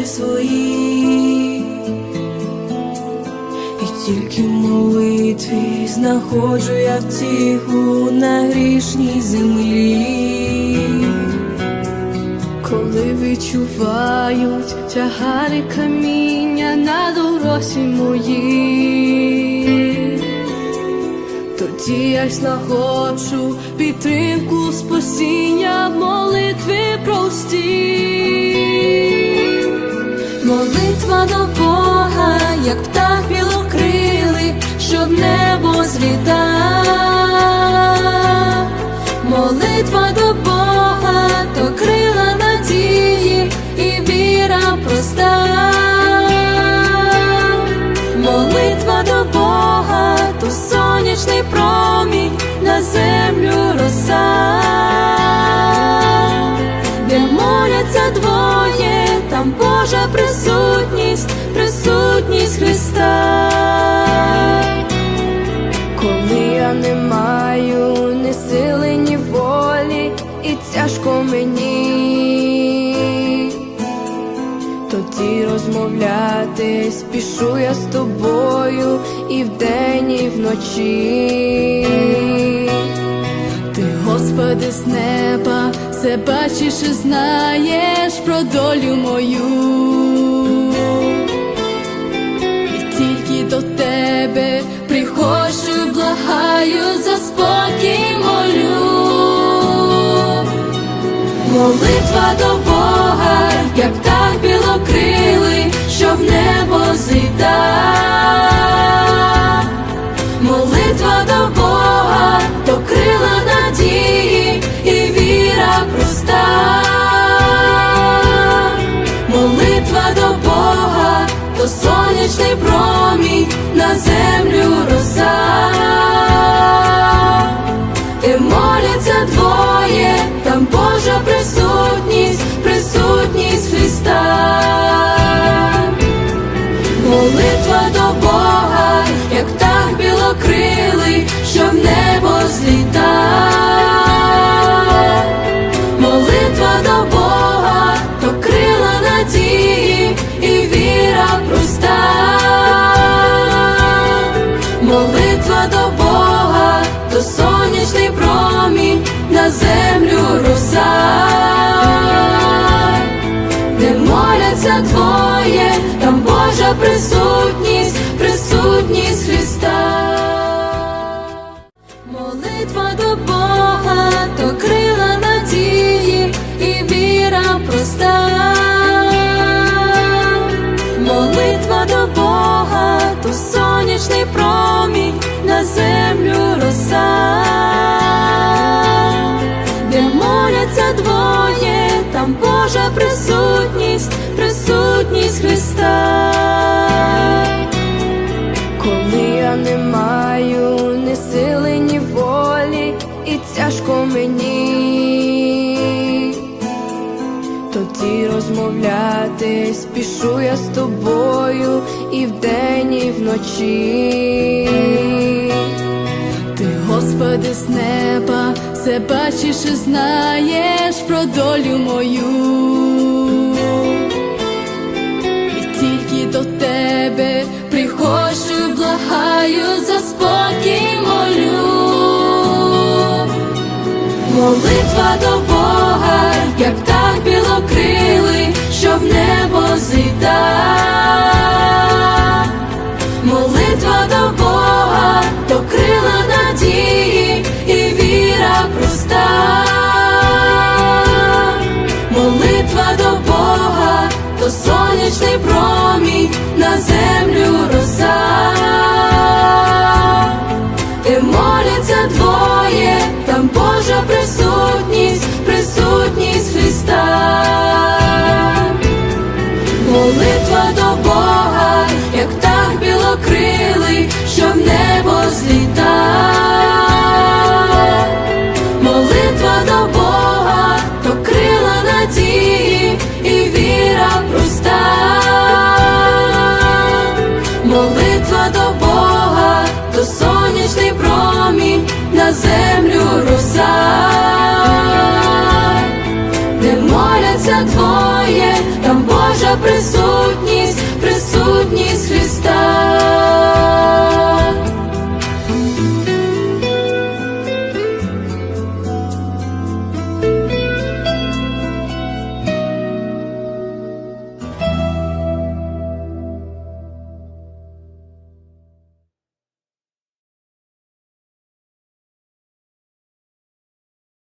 очі свої, і тільки в молитві знаходжу я втіху на грішній землі, коли відчувають тягари каміння на доросі моїй. Тоді я знаходжу підтримку спасіння молитви молитві простій. Молитва до Бога, як птах білокрилий, щоб небо злітав. Тоді розмовляти спішу я з тобою і вдень, і вночі. Ти, Господи, з неба, все бачиш і знаєш про долю мою. І тільки до тебе приходжу, благаю за спокій молю. Молитва до Бога, як птах білокрилий, що в небо зліта. Молитва до Бога, то крила надії і віра проста. Молитва до Бога, то сонячний промінь на землю роса. Де моляться двоє, там Божа присутність, моляться двоє, там Божа присутність, присутність Христа. Молитва до Бога, то розмовляти спішу я з тобою і вдень, і вночі. Ти, Господи, з неба, все бачиш і знаєш про долю мою. І тільки до тебе приходжу, благаю за спокій молю. Молитва до Бога, як птах білокрилий, Молитва до Бога, як птах білокрилий, що в небо зліта. Молитва до Бога, то крила надії і віра проста. Молитва до Бога, то сонячний промінь на землю роса. Де моляться двоє, там Божа присутність